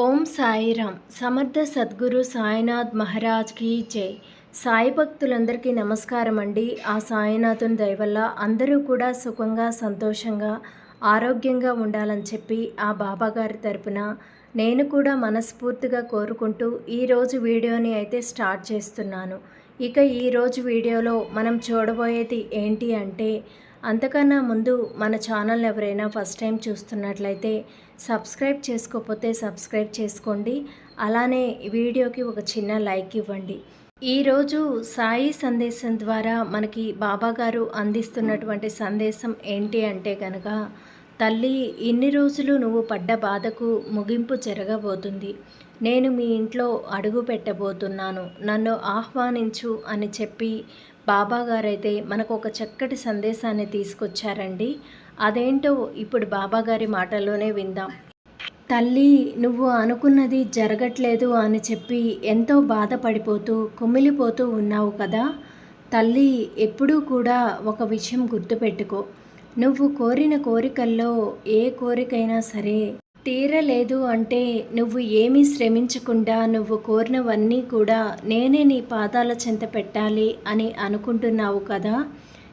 ఓం సాయిరామ్. సమర్థ సద్గురు సాయినాథ్ మహారాజ్కి జై. సాయి భక్తులందరికీ నమస్కారం అండి. ఆ సాయినాథుని దయవల్ల అందరూ కూడా సుఖంగా సంతోషంగా ఆరోగ్యంగా ఉండాలని చెప్పి ఆ బాబా గారి తరపున నేను కూడా మనస్ఫూర్తిగా కోరుకుంటూ ఈరోజు వీడియోని అయితే స్టార్ట్ చేస్తున్నాను. ఇక ఈరోజు వీడియోలో మనం చూడబోయేది ఏంటి అంటే అంతకన్నా ముందు మన ఛానల్ ఎవరైనా ఫస్ట్ టైం చూస్తున్నట్లయితే సబ్స్క్రైబ్ చేసుకోకపోతే సబ్స్క్రైబ్ చేసుకోండి. అలానే వీడియోకి ఒక చిన్న లైక్ ఇవ్వండి. ఈరోజు సాయి సందేశం ద్వారా మనకి బాబాగారు అందిస్తున్నటువంటి సందేశం ఏంటి అంటే కనుక తల్లి ఇన్ని రోజులు నువ్వు పడ్డ బాధకు ముగింపు జరగబోతుంది. నేను మీ ఇంట్లో అడుగు పెట్టబోతున్నాను. నన్ను ఆహ్వానించు అని చెప్పి బాబా గారైతే మనకు ఒక చక్కటి సందేశాన్ని తీసుకొచ్చారండి. అదేంటో ఇప్పుడు బాబా గారి మాటల్లోనే విందాం. తల్లి నువ్వు అనుకున్నది జరగట్లేదు అని చెప్పి ఎంతో బాధపడిపోతూ కుమిలిపోతూ ఉన్నావు కదా. తల్లి ఎప్పుడూ కూడా ఒక విషయం గుర్తుపెట్టుకో. నువ్వు కోరిన కోరికల్లో ఏ కోరికైనా సరే తీరలేదు అంటే నువ్వు ఏమీ శ్రమించకుండా నువ్వు కోరినవన్నీ కూడా నేనే నీ పాదాల చెంత పెట్టాలి అని అనుకుంటున్నావు కదా?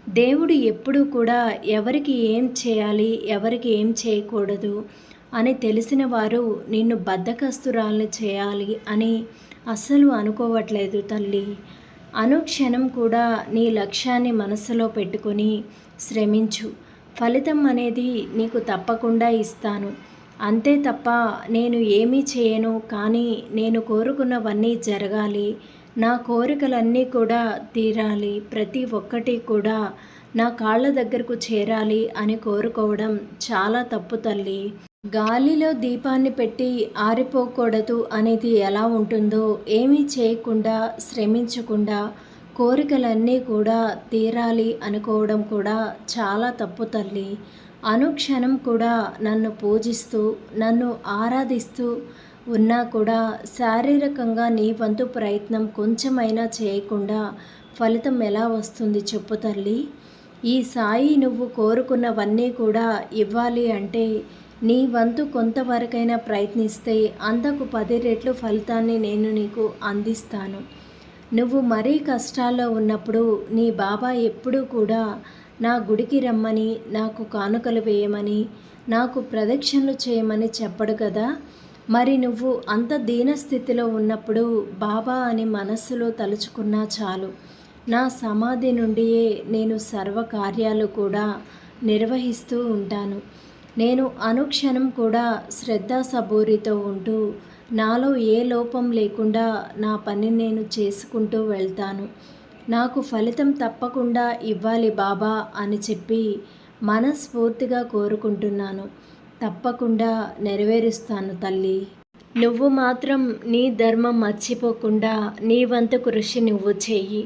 దేవుడు ఎప్పుడూ కూడా ఎవరికి ఏం చేయాలి ఎవరికి ఏం చేయకూడదు అని తెలిసిన వారు నిన్ను బద్దకస్తురాల్ని చేయాలి అని అస్సలు అనుకోవట్లేదు తల్లి. అనుక్షణం కూడా నీ లక్ష్యాన్ని మనసులో పెట్టుకొని శ్రమించు. ఫలితం అనేది నీకు తప్పకుండా ఇస్తాను. అంతే తప్ప నేను ఏమీ చేయను కానీ నేను కోరుకున్నవన్నీ జరగాలి. నా కోరికలన్నీ కూడా తీరాలి. ప్రతి ఒక్కటి కూడా నా కాళ్ళ దగ్గరకు చేరాలి అని కోరుకోవడం చాలా తప్పు తల్లి. గాలిలో దీపాన్ని పెట్టి ఆరిపోకూడదు అనేది ఎలా ఉంటుందో ఏమీ చేయకుండా శ్రమించకుండా కోరికలన్నీ కూడా తీరాలి అనుకోవడం కూడా చాలా తప్పు తల్లి. అనుక్షణం కూడా నన్ను పూజిస్తూ నన్ను ఆరాధిస్తూ ఉన్నా కూడా శారీరకంగా నీ వంతు ప్రయత్నం కొంచెమైనా చేయకుండా ఫలితం ఎలా వస్తుంది చెప్పు తల్లి. ఈ సాయి నువ్వు కోరుకున్నవన్నీ కూడా ఇవ్వాలి అంటే నీ వంతు కొంతవరకైనా ప్రయత్నిస్తే అంతకు పది రెట్లు ఫలితాన్ని నేను నీకు అందిస్తాను. నువ్వు మరీ కష్టాల్లో ఉన్నప్పుడు నీ బాబా ఎప్పుడూ కూడా నా గుడికి రమ్మని నాకు కానుకలు వేయమని నాకు ప్రదక్షిణలు చేయమని చెప్పడు కదా? మరి నువ్వు అంత దీనస్థితిలో ఉన్నప్పుడు బాబా అని మనస్సులో తలుచుకున్నా చాలు. నా సమాధి నుండియే నేను సర్వకార్యాలు కూడా నిర్వహిస్తూ ఉంటాను. నేను అనుక్షణం కూడా శ్రద్ధాసబూరితో ఉంటూ నాలో ఏ లోపం లేకుండా నా పని నేను చేసుకుంటూ వెళ్తాను. నాకు ఫలితం తప్పకుండా ఇవ్వాలి బాబా అని చెప్పి మనస్ఫూర్తిగా కోరుకుంటున్నాను. తప్పకుండా నెరవేరుస్తాను తల్లి. నువ్వు మాత్రం నీ ధర్మం మర్చిపోకుండా నీ వంతు కృషి నువ్వు చెయ్యి.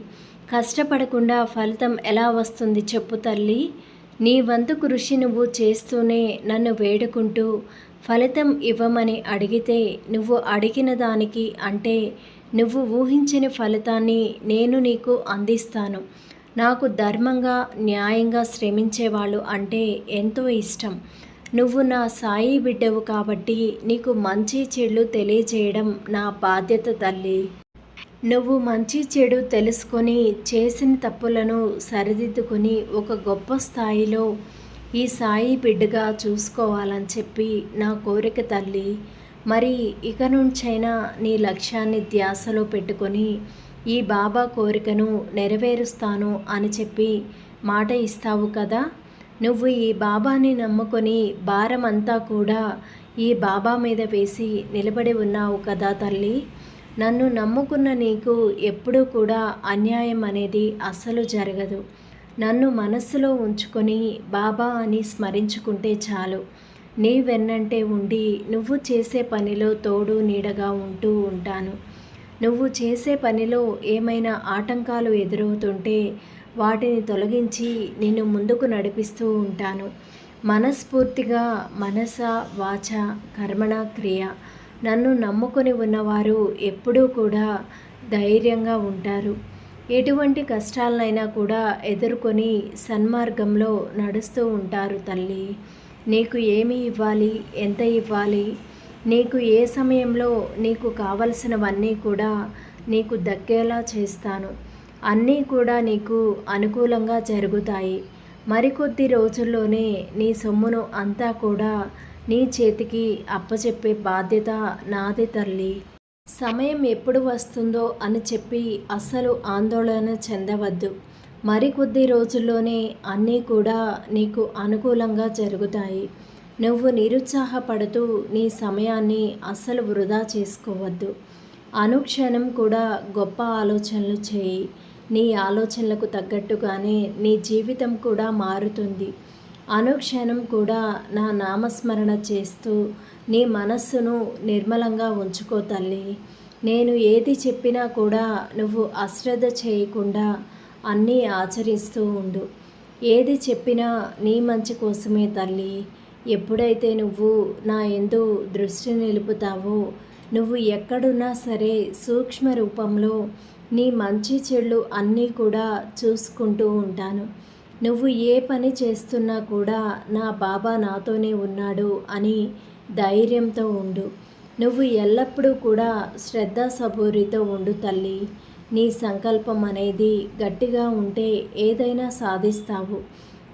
కష్టపడకుండా ఫలితం ఎలా వస్తుంది చెప్పు తల్లి. నీ వంతు కృషి నువ్వు చేస్తూనే నన్ను వేడుకుంటూ ఫలితం ఇవ్వమని అడిగితే నువ్వు అడిగిన దానికి అంటే నువ్వు ఊహించని ఫలితాన్ని నేను నీకు అందిస్తాను. నాకు ధర్మంగా న్యాయంగా శ్రమించేవాళ్ళు అంటే ఎంతో ఇష్టం. నువ్వు నా సాయి బిడ్డవు కాబట్టి నీకు మంచి చెడు తెలియజేయడం నా బాధ్యత తల్లి. నువ్వు మంచి చెడు తెలుసుకొని చేసిన తప్పులను సరిదిద్దుకొని ఒక గొప్ప స్థాయిలో ఈ సాయి బిడ్డగా చూసుకోవాలని చెప్పి నా కోరిక తల్లి. మరి ఇక నుంచైనా నీ లక్ష్యాన్ని ధ్యాసలో పెట్టుకొని ఈ బాబా కోరికను నెరవేరుస్తాను అని చెప్పి మాట ఇస్తావు కదా? నువ్వు ఈ బాబాని నమ్ముకొని భారం అంతా కూడా ఈ బాబా మీద వేసి నిలబడి ఉన్నావు కదా తల్లి? నన్ను నమ్ముకున్న నీకు ఎప్పుడూ కూడా అన్యాయం అనేది అస్సలు జరగదు. నన్ను మనస్సులో ఉంచుకొని బాబా అని స్మరించుకుంటే చాలు. నీ వెన్నంటే ఉండి నువ్వు చేసే పనిలో తోడు నీడగా ఉంటూ ఉంటాను. నువ్వు చేసే పనిలో ఏమైనా ఆటంకాలు ఎదురవుతుంటే వాటిని తొలగించి నిన్ను ముందుకు నడిపిస్తూ ఉంటాను. మనస్ఫూర్తిగా మనస వాచ కర్మణ క్రియ నన్ను నమ్ముకొని ఉన్నవారు ఎప్పుడూ కూడా ధైర్యంగా ఉంటారు. ఎటువంటి కష్టాలనైనా కూడా ఎదుర్కొని సన్మార్గంలో నడుస్తూ ఉంటారు తల్లి. నీకు ఏమి ఇవ్వాలి? ఎంత ఇవ్వాలి? నీకు ఏ సమయంలో నీకు కావలసినవన్నీ కూడా నీకు దక్కేలా చేస్తాను. అన్నీ కూడా నీకు అనుకూలంగా జరుగుతాయి. మరికొద్ది రోజుల్లోనే నీ సొమ్మును అంతా కూడా నీ చేతికి అప్పచెప్పే బాధ్యత నాది తల్లి. సమయం ఎప్పుడు వస్తుందో అని చెప్పి అస్సలు ఆందోళన చెందవద్దు. మరికొద్ది రోజుల్లోనే అన్నీ కూడా నీకు అనుకూలంగా జరుగుతాయి. నువ్వు నిరుత్సాహపడుతూ నీ సమయాన్ని అస్సలు వృధా చేసుకోవద్దు. అనుక్షణం కూడా గొప్ప ఆలోచనలు చేయి. నీ ఆలోచనలకు తగ్గట్టుగానే నీ జీవితం కూడా మారుతుంది. అనుక్షణం కూడా నా నామస్మరణ చేస్తూ నీ మనస్సును నిర్మలంగా ఉంచుకో తల్లి. నేను ఏది చెప్పినా కూడా నువ్వు అశ్రద్ధ చేయకుండా అన్నీ ఆచరిస్తూ ఉండు. ఏది చెప్పినా నీ మంచి కోసమే తల్లి. ఎప్పుడైతే నువ్వు నా ఎందు దృష్టి నిలుపుతావో నువ్వు ఎక్కడున్నా సరే సూక్ష్మ రూపంలో నీ మంచి చెళ్ళు అన్నీ కూడా చూసుకుంటూ ఉంటాను. నువ్వు ఏ పని చేస్తున్నా కూడా నా బాబా నాతోనే ఉన్నాడు అని ధైర్యంతో ఉండు. నువ్వు ఎల్లప్పుడూ కూడా శ్రద్ధ సబూరితో ఉండు తల్లి. నీ సంకల్పం అనేది గట్టిగా ఉంటే ఏదైనా సాధిస్తావు.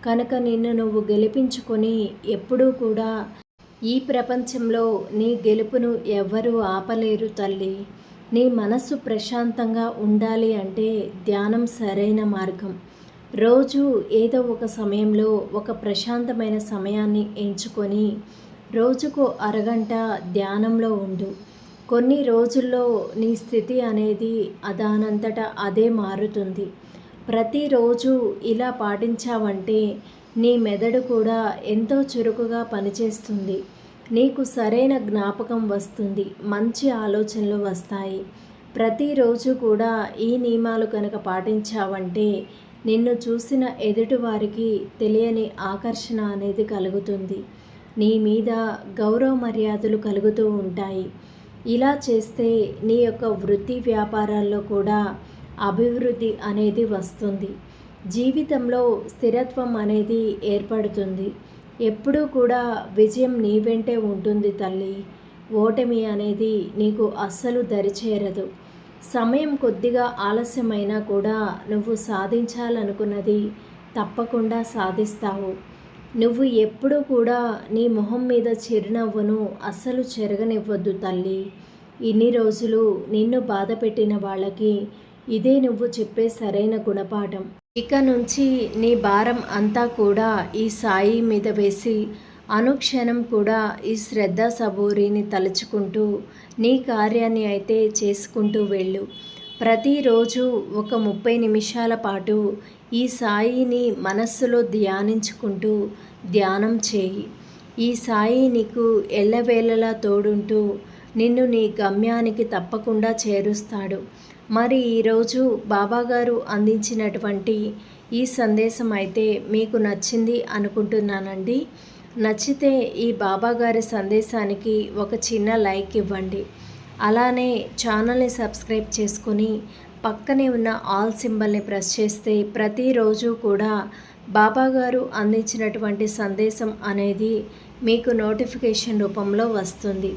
కనుక నిన్ను నువ్వు గెలిపించుకొని ఎప్పుడూ కూడా ఈ ప్రపంచంలో నీ గెలుపును ఎవ్వరూ ఆపలేరు తల్లి. నీ మనస్సు ప్రశాంతంగా ఉండాలి అంటే ధ్యానం సరైన మార్గం. రోజు ఏదో ఒక సమయంలో ఒక ప్రశాంతమైన సమయాన్ని ఎంచుకొని రోజుకు అరగంట ధ్యానంలో ఉండు. కొన్ని రోజుల్లో నీ స్థితి అనేది అదానంతట అదే మారుతుంది. ప్రతిరోజు ఇలా పాటించావంటే నీ మెదడు కూడా ఎంతో చురుకుగా పనిచేస్తుంది. నీకు సరైన జ్ఞాపకం వస్తుంది. మంచి ఆలోచనలు వస్తాయి. ప్రతిరోజు కూడా ఈ నియమాలు కనుక పాటించావంటే నిన్ను చూసిన ఎదుటివారికి తెలియని ఆకర్షణ అనేది కలుగుతుంది. నీ మీద గౌరవ మర్యాదలు కలుగుతూ ఉంటాయి. ఇలా చేస్తే నీ యొక్క వృత్తి వ్యాపారాల్లో కూడా అభివృద్ధి అనేది వస్తుంది. జీవితంలో స్థిరత్వం అనేది ఏర్పడుతుంది. ఎప్పుడూ కూడా విజయం నీ వెంటే ఉంటుంది తల్లి. ఓటమి అనేది నీకు అస్సలు దరిచేరదు. సమయం కొద్దిగా ఆలస్యమైనా కూడా నువ్వు సాధించాలనుకున్నది తప్పకుండా సాధిస్తావు. నువ్వు ఎప్పుడూ కూడా నీ మొహం మీద చిరునవ్వును అస్సలు చెరగనివ్వద్దు తల్లి. ఇన్ని రోజులు నిన్ను బాధ పెట్టిన వాళ్ళకి ఇదే నువ్వు చెప్పే సరైన గుణపాఠం. ఇక నుంచి నీ భారం అంతా కూడా ఈ సాయి మీద వేసి అనుక్షణం కూడా ఈ శ్రద్ధ సబూరిని తలుచుకుంటూ నీ కార్యాన్ని అయితే చేసుకుంటూ వెళ్ళు. ప్రతిరోజు ఒక ముప్పై నిమిషాల పాటు ఈ సాయిని మనస్సులో ధ్యానించుకుంటూ ధ్యానం చేయి. ఈ సాయి నీకు ఎల్లవేళలా తోడుంటూ నిన్ను నీ గమ్యానికి తప్పకుండా చేరుస్తాడు. మరి ఈరోజు బాబాగారు అందించినటువంటి ఈ సందేశం అయితే మీకు నచ్చింది అనుకుంటున్నానండి. నచ్చితే ఈ బాబాగారి సందేశానికి ఒక చిన్న లైక్ ఇవ్వండి. అలానే ఛానల్ని సబ్స్క్రైబ్ చేసుకొని పక్కనే ఉన్న ఆల్ సింబల్ని ప్రెస్ చేస్తే ప్రతిరోజు కూడా బాబాగారు అందించినటువంటి సందేశం అనేది మీకు నోటిఫికేషన్ రూపంలో వస్తుంది.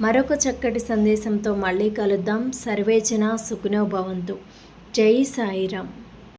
మరొక చక్కటి సందేశంతో మళ్ళీ కలుద్దాం. సర్వేచన సుఖనోభవంతు జై సాయిరామ్.